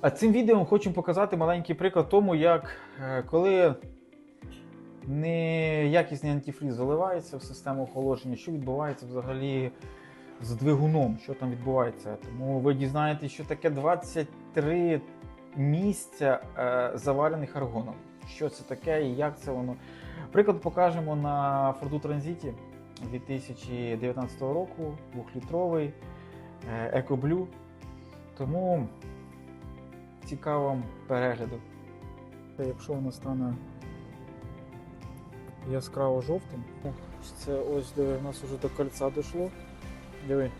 А цим відео хочемо показати маленький приклад тому, як е, коли неякісний антифріз заливається в систему охолодження, що відбувається взагалі з двигуном, що там відбувається. Тому ви дізнаєтесь, що таке 23 місця е, заварених аргоном. Що це таке і як це воно. Приклад покажемо на Форду Транзиті 2019 року, 2-літровий е, EcoBlue. Тому цікаво перегляду. Якщо воно стане яскраво жовтим, це ось де в нас вже до кольця дійшло. Диви.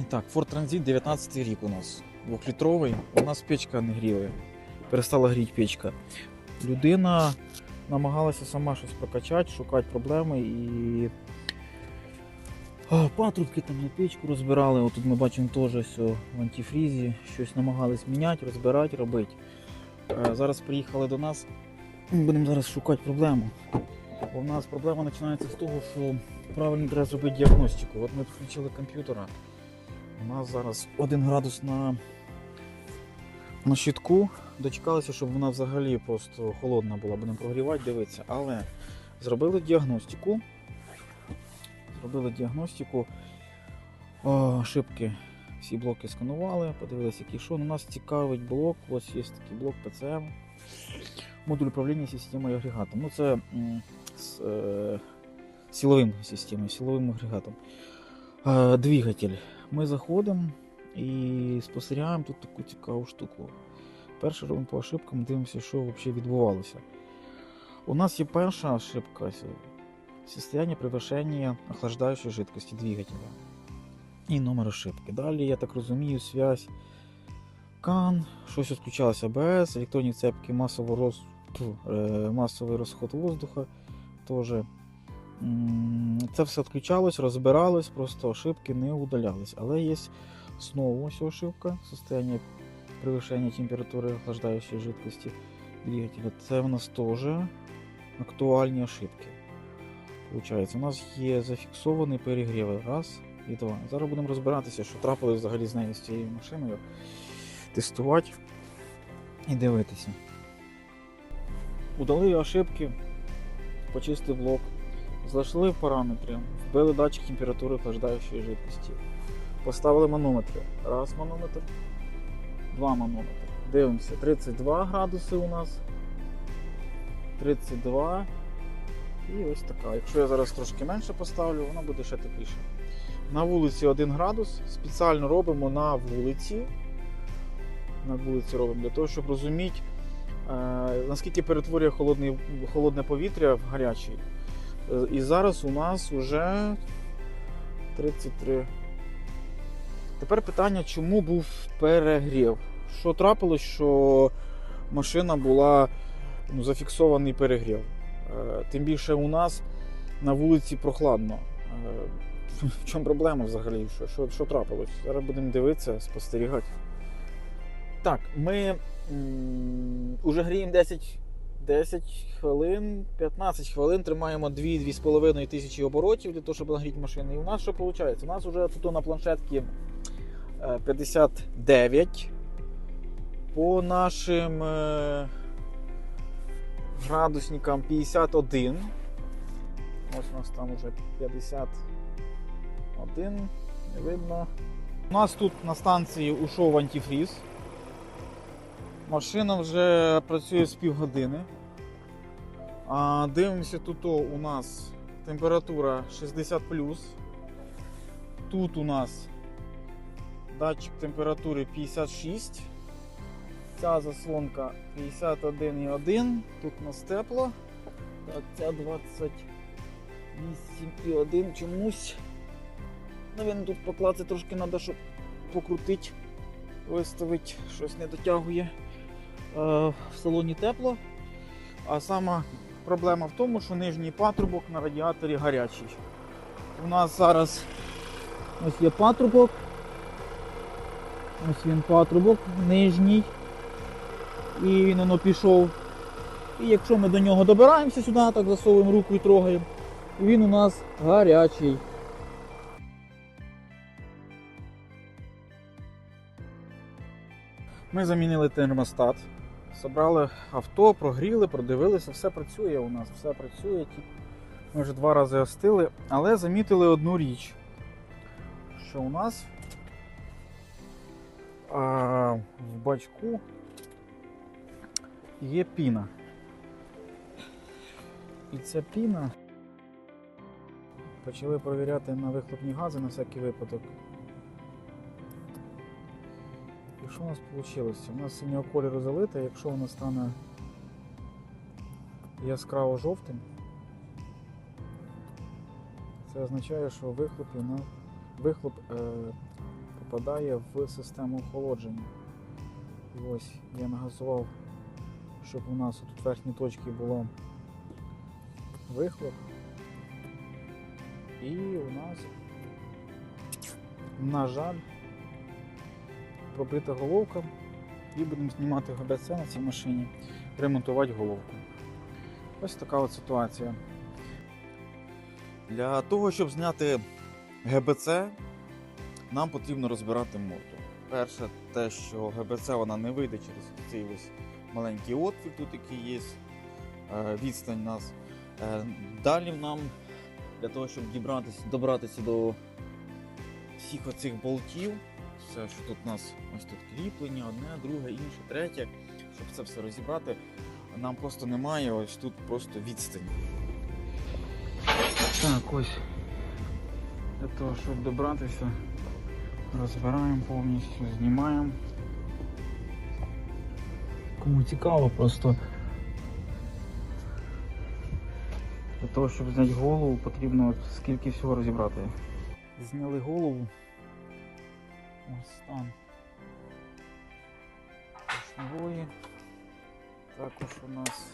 І так, Ford Transit 19 рік у нас. Двохлітровий. У нас печка не гріла. Перестала гріти печка. Людина намагалася сама щось прокачати, шукати проблеми і. Патрубки там на печку розбирали. Отут ми бачимо теж в антифрізі. Щось намагались міняти, розбирати, робити. Е, Зараз приїхали до нас. Будемо зараз шукати проблему. Бо в нас проблема починається з того, що правильно треба зробити діагностику. От ми включили комп'ютера. У нас зараз 1 градус на, на щитку. Дочекалися, щоб вона взагалі просто холодна була, будемо прогрівати, дивитися. Але зробили діагностику. Зробили діагностику. О, шибки. Всі блоки сканували, подивилися, який що. Ну, Нас цікавить блок. Ось є такий блок PCM. Модуль управління системою агрегатом. Ну, це з е, силовим системою, силовим агрегатом. Е, двигатель. Ми заходимо і спостерігаємо тут таку цікаву штуку. Перше робимо по ошибкам, дивимося, що взагалі відбувалося. У нас є перша ошибка состояние превышения охлаждающей жидкости двигателя. І номер ошибки. Далі, я так розумію, связь КАН, щось відключалося АБС, електронні цепки, масовий, роз... е, масовий розход воздуха. Теж. Це все відключалось, розбиралось, просто ошибки не удалялись. Але є знову ось ошибка, состояние превышения температури охлаждающей жидкости двигателя. Це в нас теж актуальні ошибки. Получається, у нас є зафіксований перегрів. Раз і два. Зараз будемо розбиратися, що трапилось взагалі з нею з цією машиною. Тестувати і дивитися. Удалили ошибки, почистив блок, зайшли параметри, вбили датчик температури охлаждаючої жидкості. Поставили манометри. Раз манометр, два манометри. Дивимося, 32 градуси у нас. 32. І ось така. Якщо я зараз трошки менше поставлю, вона буде ще тепліше. На вулиці 1 градус. Спеціально робимо на вулиці. На вулиці робимо для того, щоб розуміти, е, наскільки перетворює холодний, холодне повітря в гарячий. Е, І зараз у нас вже 33. Тепер питання, чому був перегрів? Що трапилось, що машина була ну, зафіксований перегрів. Е, Тим більше у нас на вулиці прохладно. Е, В чому проблема взагалі? Що, що, що трапилось? Зараз будемо дивитися, спостерігати. Так, ми м, уже гріємо 10, 10 хвилин, 15 хвилин, тримаємо 2-2,5 тисячі оборотів для того, щоб нагріти машину. І у нас що виходить? У нас вже тут на планшетці е, 59 по нашим е, градусникам 51. Ось у нас там вже 51, не видно. У нас тут на станції ушов антифріз. Машина вже працює з півгодини. А, дивимося, тут у нас температура 60 Тут у нас датчик температури 56. Ця заслонка 51,1. Тут у нас тепло. Так, ця 28,1 чомусь. Навіть тут покласти трошки треба, щоб покрутити, виставити, щось не дотягує. Е, в салоні тепло. А сама проблема в тому, що нижній патрубок на радіаторі гарячий. У нас зараз ось є патрубок. Ось він патрубок нижній. І він воно пішов. І якщо ми до нього добираємося сюди, так засовуємо руку і трогаємо, він у нас гарячий. Ми замінили термостат, забрали авто, прогріли, продивилися, все працює у нас, все працює. Ми вже два рази остили, але замітили одну річ, що у нас а, в бачку є піна. І ця піна почали перевіряти на вихлопні гази на всякий випадок. І що у нас вийшло? У нас синього кольору залита, якщо воно стане яскраво жовтим, це означає, що вихлоп, вихлоп е... попадає в систему охолодження. І ось я нагазував, щоб у нас тут в верхній точці було вихлоп. І у нас, на жаль, пробита головка. І будемо знімати ГБЦ на цій машині, ремонтувати головку. Ось така от ситуація. Для того, щоб зняти ГБЦ, нам потрібно розбирати морду. Перше, те, що ГБЦ вона не вийде через цей ось маленький отвір, тут який є, е, відстань нас. Е, Далі нам для того, щоб дібратися, добратися до всіх оцих болтів, все, що тут у нас ось тут кріплення, одне, друге, інше, третє, щоб це все розібрати, нам просто немає ось тут просто відстань. Так, ось для того, щоб добратися, розбираємо повністю, знімаємо. Кому цікаво, просто для того, щоб зняти голову, потрібно скільки всього розібрати. Зняли голову. Ось стан поршневої. Також у нас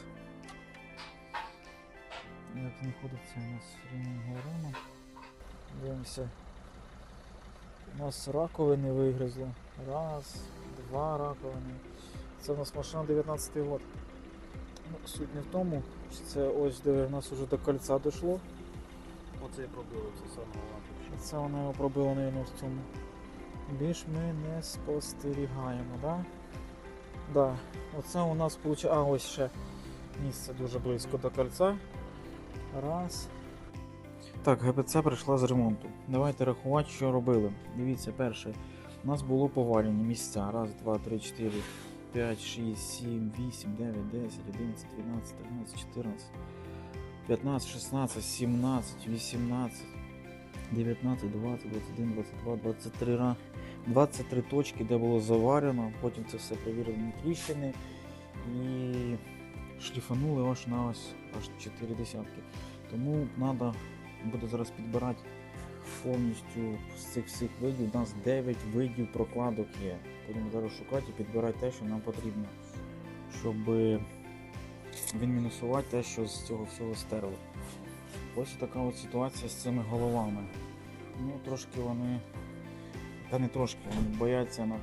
як знаходиться у нас ремінь ГРМ. Дивимося. У нас раковини вигризло. Раз, два раковини. Це у нас машина 19 год. Ну, суть не в тому, що це ось де у нас вже до кольця дійшло. Оце і пробило, це саме головне. Це вона його пробила, мабуть, в цьому. Більш ми не спостерігаємо, так? Да? Да. Оце у нас виходить. А, ось ще місце дуже близько до кольця. Раз. Так, ГПЦ прийшла з ремонту. Давайте рахувати, що робили. Дивіться, перше. У нас було повалені місця. Раз, два, три, чотири, п'ять, шість, сім, вісім, дев'ять, десять, одинадцять, дванадцять, тринадцять, чотирнадцять, п'ятнадцять, шістнадцять, сімнадцять, вісімнадцять. 19, 20, 21, 22, 23, 23 точки, де було заварено, потім це все перевірено тріщини і шліфанули аж на ось аж 4 десятки. Тому треба буде зараз підбирати повністю з цих всіх видів. У нас 9 видів прокладок є. Будемо зараз шукати і підбирати те, що нам потрібно, щоб відмінусувати те, що з цього всього стерло. Ось така от ситуація з цими головами. Ну, трошки вони, та не трошки, вони бояться на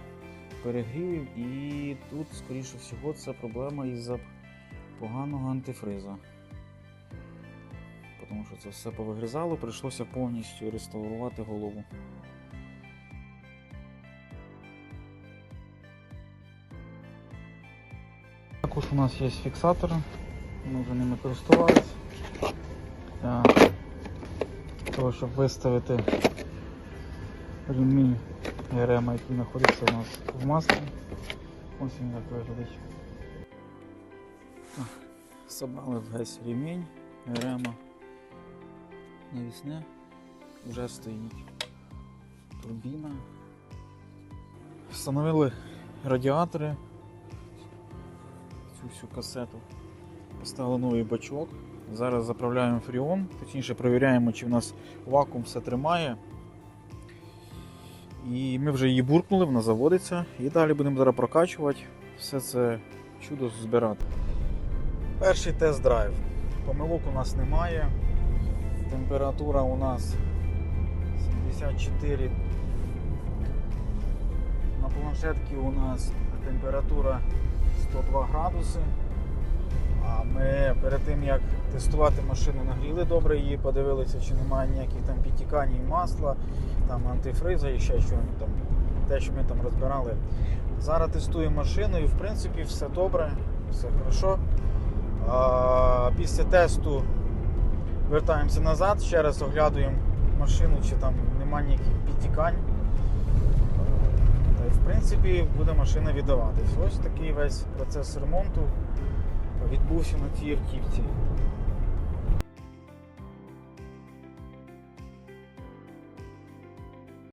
перегрівів і тут, скоріше всього, це проблема із-за поганого антифриза. Тому що це все повигризало, прийшлося повністю реставрувати голову. Також у нас є фіксатори, ми вже ними користувалися. Для того, щоб виставити ремінь ГРМ, який знаходиться у нас в маслі. Ось він як виглядить. Так, Собрали весь ремінь ГРМ. Навісне. Вже стоїть турбіна. Встановили радіатори. Цю всю касету. Поставили новий бачок. Зараз заправляємо фріон, точніше перевіряємо, чи в нас вакуум все тримає. І ми вже її буркнули, вона заводиться. І далі будемо зараз прокачувати, все це чудо збирати. Перший тест-драйв. Помилок у нас немає. Температура у нас 74. На планшетці у нас температура 102 градуси. А ми перед тим як тестувати машину нагріли добре її, подивилися, чи немає ніяких там підтікань масла, там антифриза і ще чого там. те, що ми там розбирали. Зараз тестуємо машину і в принципі все добре, все хорошо. А, після тесту вертаємося назад, ще раз оглядуємо машину, чи там нема ніяких підтікань. В принципі буде машина віддаватись. Ось такий весь процес ремонту відбувся на цій автівці.